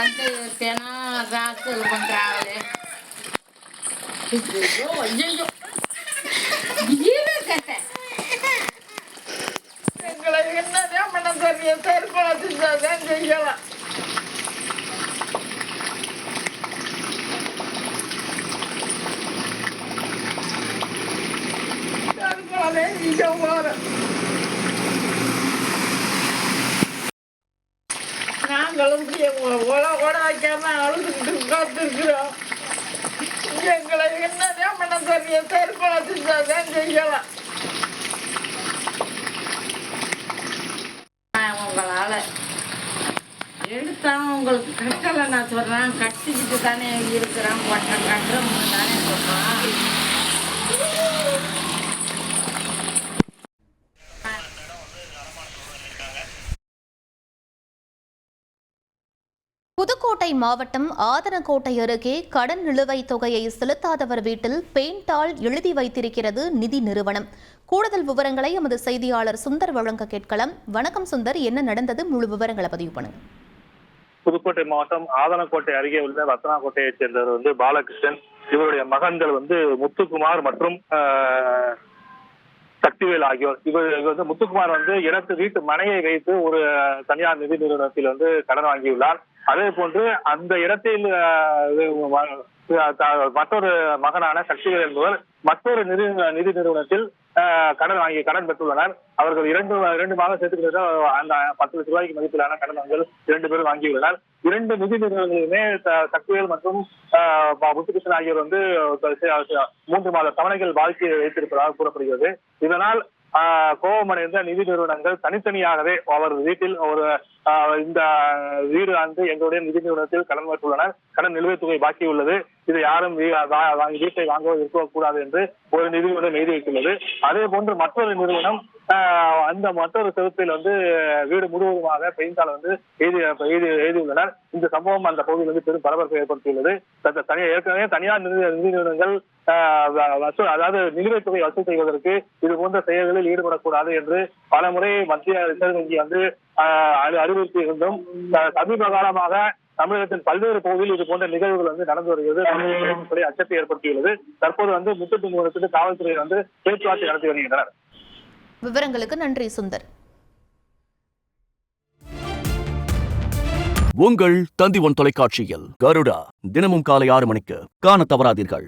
గంట తేనా రాత్రులు మనకు రావాలి అయ్యో ఏమే కథ మనం సరిపోతుంది చెయ్యాల సరిపోలే ఇంకా நாங்களும் உல கூட வைக்காம அழுதுகிட்டு உட்காந்துருக்குறோம் எங்களை என்னதான் பண்ண தெரிய தற்கொலை செய்யலாம் நான் உங்களால எடுத்தான் உங்களுக்கு கட்டலை நான் சொல்றேன். கட்டிக்கிட்டு தானே இருக்கிறேன். ஒன்றை கட்டுறோம்னு தானே சொல்றேன். புதுக்கோட்டை மாவட்டம் ஆதனக்கோட்டை அருகே கடன் நிலுவைத் தொகையை செலுத்தாதவர் வீட்டில் பெயிண்டால் எழுதி வைத்திருக்கிறது நிதி நிறுவனம். கூடுதல் விவரங்களை எமது செய்தியாளர் சுந்தர் வழங்க கேட்கலாம். வணக்கம் சுந்தர் என்ன நடந்தது? முழு விவரங்களை பதிவு பண்ணுங்க. புதுக்கோட்டை மாவட்டம் ஆதனக்கோட்டை அருகே உள்ள ரத்தனாக்கோட்டையைச் சேர்ந்தவர் வந்து பாலகிருஷ்ணன். இவருடைய மகன்கள் வந்து முத்துக்குமார் மற்றும் ஆஹ், சக்திவேல் ஆகியோர். இவர் இவர் வந்து முத்துக்குமார் வந்து எனக்கு வீட்டு மனையை வைத்து ஒரு தனியார் நிதி நிறுவனத்தில் வந்து கடன் வாங்கியுள்ளார். அதே போன்று அந்த இடத்தில் மற்றொரு மகனான சக்திவேல் என்பவர் மற்றொரு நிதி நிதி நிறுவனத்தில் ஆஹ், கடன் வாங்கி கடன் பெற்றுள்ளனர். அவர்கள் இரண்டு இரண்டு மாதம் சேர்த்துக்கிட்ட அந்த பத்து லட்ச ரூபாய்க்கு மதிப்பிலான கடன் வாங்கல் இரண்டு பேரும் வாங்கியுள்ளனர். இரண்டு நிதி நிறுவனங்களுமே த- சக்திவேல் மற்றும் ஆஹ், முத்துகிருஷ்ணன் ஆகியோர் வந்து மூன்று மாத தவணைகள் வாழ்க்கையை வைத்திருப்பதாக கூறப்படுகிறது. இதனால் கோபமடைந்த நிதி நிறுவனங்கள் தனித்தனியாகவே அவர் வீட்டில் ஒரு ஆஹ், இந்த வீடு வந்து எங்களுடைய நிதி நிறுவனத்தில் கடன் பெற்றுள்ளனர் கடன் நிலுவைத் தொகை பாக்கி உள்ளது. இதை யாரும் வீட்டை வாங்க இருக்கக்கூடாது என்று ஒரு நிதி நிறுவனம் எழுதி வைத்துள்ளது. அதே போன்று மற்றொரு நிறுவனம் அந்த மற்றொரு செவத்தில் வந்து வீடு முழுவதுமாக பெயிண்டால் வந்து எழுதி எழுதி எழுதியுள்ளனர். இந்த சம்பவம் அந்த பகுதியில் வந்து பெரும் பரபரப்பை ஏற்படுத்தியுள்ளது. தனியார் ஏற்கனவே தனியார் நிதி நிறுவனங்கள் வசூல் அதாவது நிலுவைத் தொகை வசூல் செய்வதற்கு இது போன்ற செயல்களில் ஈடுபடக்கூடாது என்று பல முறை மத்திய ரிசர்வ் வங்கி வந்து ஆஹ், அறிவுறுத்தி இருந்தும் சமீப காலமாக தமிழகத்தின் பல்வேறு பகுதியில் இது போன்ற நிகழ்வுகள் வந்து நடந்து வருகிறது. அச்சத்தை ஏற்படுத்தியுள்ளது. தற்போது வந்து முத்தட்டு நிறுவனத்துக்கு காவல்துறை வந்து பேச்சுவார்த்தை நடத்தி வருகின்றனர். விவரங்களுக்கு நன்றி சுந்தர். உங்கள் தந்தி ஒன் தொலைக்காட்சியில் கருடா தினமும் காலை ஆறு மணிக்கு காண தவறாதீர்கள்.